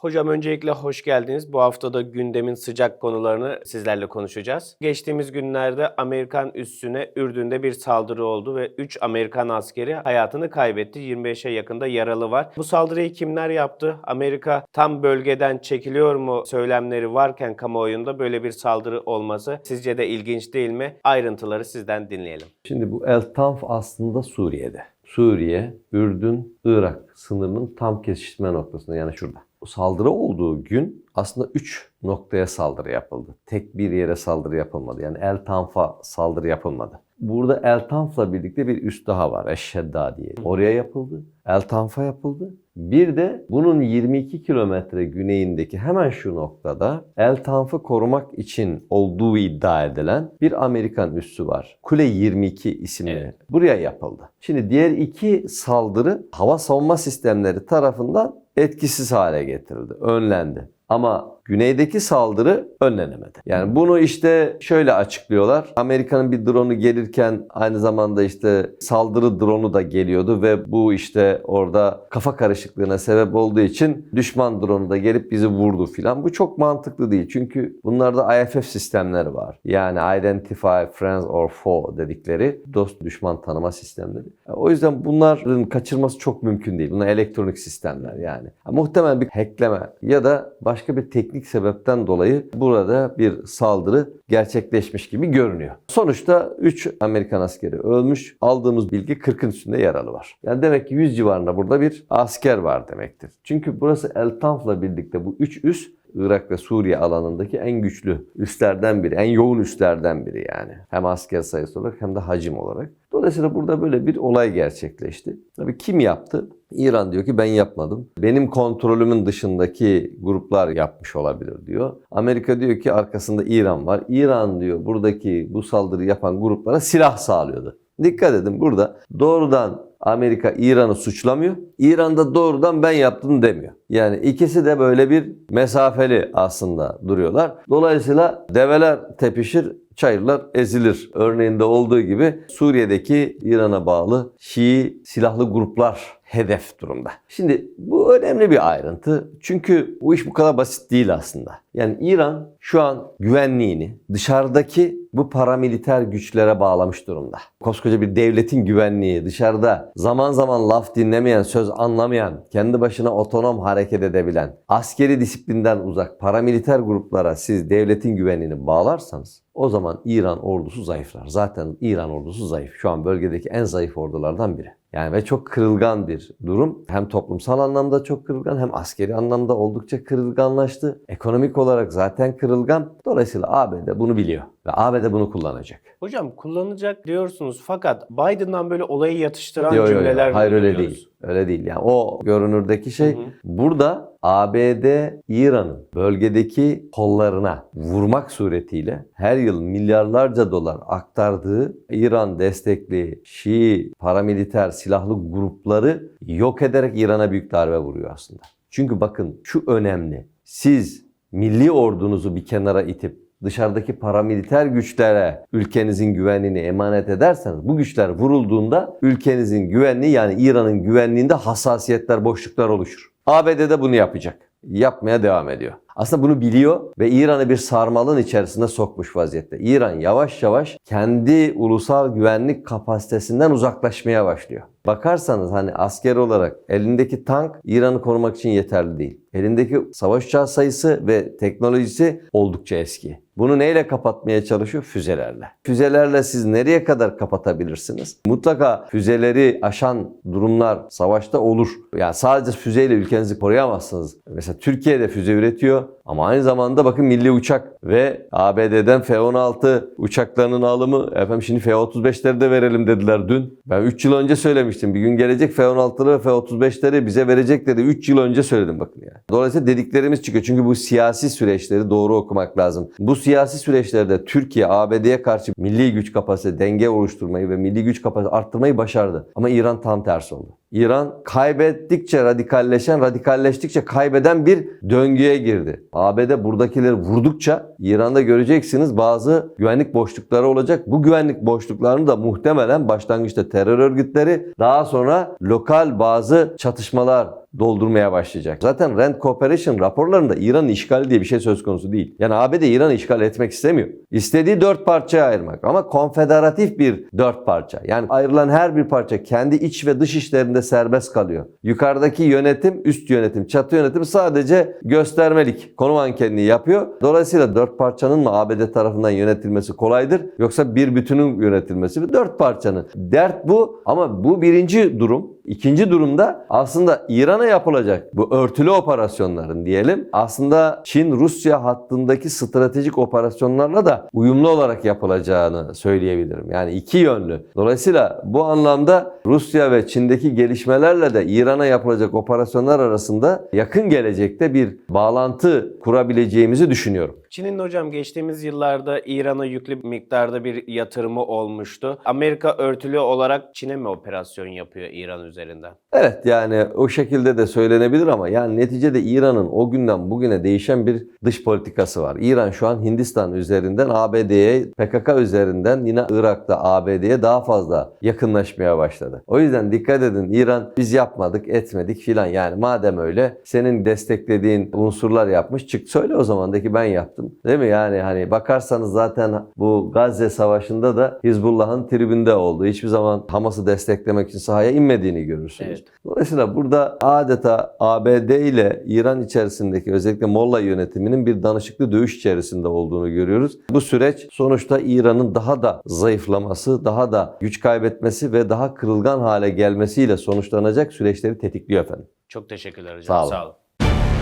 Hocam öncelikle hoş geldiniz. Bu haftada gündemin sıcak konularını sizlerle konuşacağız. Geçtiğimiz günlerde Amerikan üssüne Ürdün'de bir saldırı oldu ve 3 Amerikan askeri hayatını kaybetti. 25'e yakında yaralı var. Bu saldırıyı kimler yaptı? Amerika tam bölgeden çekiliyor mu söylemleri varken kamuoyunda böyle bir saldırı olması sizce de ilginç değil mi? Ayrıntıları sizden dinleyelim. Şimdi bu El Tanf aslında Suriye'de. Suriye, Ürdün, Irak sınırının tam kesişme noktasında yani şurada. Bu saldırı olduğu gün aslında 3 noktaya saldırı yapıldı. Tek bir yere saldırı yapılmadı. Yani El Tanf'a saldırı yapılmadı. Burada El Tanf'la birlikte bir üst daha var. Eşşedda diye. Oraya yapıldı. El Tanf'a yapıldı. Bir de bunun 22 kilometre güneyindeki hemen şu noktada El Tanf'ı korumak için olduğu iddia edilen bir Amerikan üssü var. Kule 22 isimli. Evet. Buraya yapıldı. Şimdi diğer iki saldırı hava savunma sistemleri tarafından etkisiz hale getirildi, önlendi. Ama güneydeki saldırı önlenemedi. Yani bunu işte şöyle açıklıyorlar. Amerika'nın bir drone'u gelirken aynı zamanda işte saldırı drone'u da geliyordu ve bu işte orada kafa karışıklığına sebep olduğu için düşman drone'u da gelip bizi vurdu filan. Bu çok mantıklı değil. Çünkü bunlarda IFF sistemleri var. Yani Identify Friends or Foe dedikleri dost düşman tanıma sistemleri. O yüzden bunların kaçırması çok mümkün değil. Bunlar elektronik sistemler yani. Muhtemelen bir hackleme ya da başka bir teknik sebepten dolayı burada bir saldırı gerçekleşmiş gibi görünüyor. Sonuçta 3 Amerikan askeri ölmüş. Aldığımız bilgi 40'ın üstünde yaralı var. Yani demek ki 100 civarında burada bir asker var demektir. Çünkü burası El Tanf'la birlikte bu 3 üs Irak ve Suriye alanındaki en güçlü üslerden biri, en yoğun üslerden biri yani. Hem asker sayısı olarak hem de hacim olarak. Dolayısıyla burada böyle bir olay gerçekleşti. Tabii kim yaptı? İran diyor ki ben yapmadım. Benim kontrolümün dışındaki gruplar yapmış olabilir diyor. Amerika diyor ki arkasında İran var. İran diyor buradaki bu saldırı yapan gruplara silah sağlıyordu. Dikkat edin burada doğrudan Amerika İran'ı suçlamıyor. İran da doğrudan ben yaptım demiyor. Yani ikisi de böyle bir mesafeli aslında duruyorlar. Dolayısıyla develer tepişir, çayırlar ezilir. Örneğinde olduğu gibi Suriye'deki İran'a bağlı Şii silahlı gruplar hedef durumda. Şimdi bu önemli bir ayrıntı. Çünkü bu iş bu kadar basit değil aslında. Yani İran şu an güvenliğini dışarıdaki bu paramiliter güçlere bağlamış durumda. Koskoca bir devletin güvenliği dışarıda zaman zaman laf dinlemeyen, söz anlamayan, kendi başına otonom hareket edebilen, askeri disiplinden uzak paramiliter gruplara siz devletin güvenliğini bağlarsanız o zaman İran ordusu zayıflar. Zaten İran ordusu zayıf. Şu an bölgedeki en zayıf ordulardan biri. Yani ve çok kırılgan bir durum. Hem toplumsal anlamda çok kırılgan hem askeri anlamda oldukça kırılganlaştı. Ekonomik olarak zaten kırılgan. Dolayısıyla ABD bunu biliyor ve ABD bunu kullanacak. Hocam kullanacak diyorsunuz fakat Biden'dan böyle olayı yatıştıran Yo, yo, yo. cümleler Hayır öyle değil. Öyle değil. Yani o görünürdeki şey Hı hı. burada ABD İran'ın bölgedeki kollarına vurmak suretiyle her yıl milyarlarca dolar aktardığı İran destekli Şii paramiliter silahlı grupları yok ederek İran'a büyük darbe vuruyor aslında. Çünkü bakın şu önemli. Siz milli ordunuzu bir kenara itip dışarıdaki paramiliter güçlere ülkenizin güvenliğini emanet ederseniz bu güçler vurulduğunda ülkenizin güvenliği yani İran'ın güvenliğinde hassasiyetler, boşluklar oluşur. ABD de bunu yapacak. Yapmaya devam ediyor. Aslında bunu biliyor ve İran'ı bir sarmalın içerisinde sokmuş vaziyette. İran yavaş yavaş kendi ulusal güvenlik kapasitesinden uzaklaşmaya başlıyor. Bakarsanız hani asker olarak elindeki tank İran'ı korumak için yeterli değil. Elindeki savaş uçağı sayısı ve teknolojisi oldukça eski. Bunu neyle kapatmaya çalışıyor? Füzelerle. Füzelerle siz nereye kadar kapatabilirsiniz? Mutlaka füzeleri aşan durumlar savaşta olur. Yani sadece füzeyle ülkenizi koruyamazsınız. Mesela Türkiye'de füze üretiyor ama aynı zamanda bakın milli uçak ve ABD'den F-16 uçaklarının alımı efendim şimdi F-35'leri de verelim dediler dün. Ben 3 yıl önce söylemiştim. Bir gün gelecek F-16'ları ve F-35'leri bize verecekleri 3 yıl önce söyledim bakın yani. Dolayısıyla dediklerimiz çıkıyor. Çünkü bu siyasi süreçleri doğru okumak lazım. Bu siyasi süreçlerde Türkiye ABD'ye karşı milli güç kapasite, denge oluşturmayı ve milli güç kapasite arttırmayı başardı. Ama İran tam tersi oldu. İran kaybettikçe radikalleşen, radikalleştikçe kaybeden bir döngüye girdi. ABD buradakileri vurdukça İran'da göreceksiniz bazı güvenlik boşlukları olacak. Bu güvenlik boşluklarını da muhtemelen başlangıçta terör örgütleri daha sonra lokal bazı çatışmalar doldurmaya başlayacak. Zaten Rand Cooperation raporlarında İran'ın işgali diye bir şey söz konusu değil. Yani ABD İran'ı işgal etmek istemiyor. İstediği dört parçaya ayırmak ama konfederatif bir dört parça. Yani ayrılan her bir parça kendi iç ve dış işlerinde serbest kalıyor. Yukarıdaki yönetim, üst yönetim, çatı yönetim sadece göstermelik, konu mankenliği yapıyor. Dolayısıyla dört parçanın mı ABD tarafından yönetilmesi kolaydır yoksa bir bütünün yönetilmesi mi? Dört parçanın. Dert bu ama bu birinci durum. İkinci durumda aslında İran'a yapılacak bu örtülü operasyonların diyelim aslında Çin-Rusya hattındaki stratejik operasyonlarla da uyumlu olarak yapılacağını söyleyebilirim. Yani iki yönlü. Dolayısıyla bu anlamda Rusya ve Çin'deki gelişmelerle de İran'a yapılacak operasyonlar arasında yakın gelecekte bir bağlantı kurabileceğimizi düşünüyorum. Çin'in hocam geçtiğimiz yıllarda İran'a yüklü miktarda bir yatırımı olmuştu. Amerika örtülü olarak Çin'e mi operasyon yapıyor İran üzerinden? Evet yani o şekilde de söylenebilir ama yani neticede İran'ın o günden bugüne değişen bir dış politikası var. İran şu an Hindistan üzerinden ABD'ye, PKK üzerinden yine Irak'ta ABD'ye daha fazla yakınlaşmaya başladı. O yüzden dikkat edin İran biz yapmadık, etmedik filan. Yani madem öyle senin desteklediğin unsurlar yapmış çık söyle o zaman de ki ben yaptım. Değil mi? Yani hani bakarsanız zaten bu Gazze Savaşı'nda da Hizbullah'ın tribünde olduğu, hiçbir zaman Hamas'ı desteklemek için sahaya inmediğini görürsünüz. Evet. Dolayısıyla burada adeta ABD ile İran içerisindeki özellikle Molla yönetiminin bir danışıklı dövüş içerisinde olduğunu görüyoruz. Bu süreç sonuçta İran'ın daha da zayıflaması, daha da güç kaybetmesi ve daha kırılgan hale gelmesiyle sonuçlanacak süreçleri tetikliyor efendim. Çok teşekkürler hocam. Sağ olun. Sağ olun.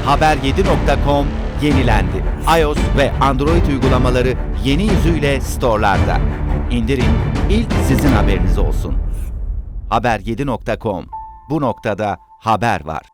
Haber7.com yenilendi. iOS ve Android uygulamaları yeni yüzüyle storelarda. İndirin, ilk sizin haberiniz olsun. Haber7.com. Bu noktada haber var.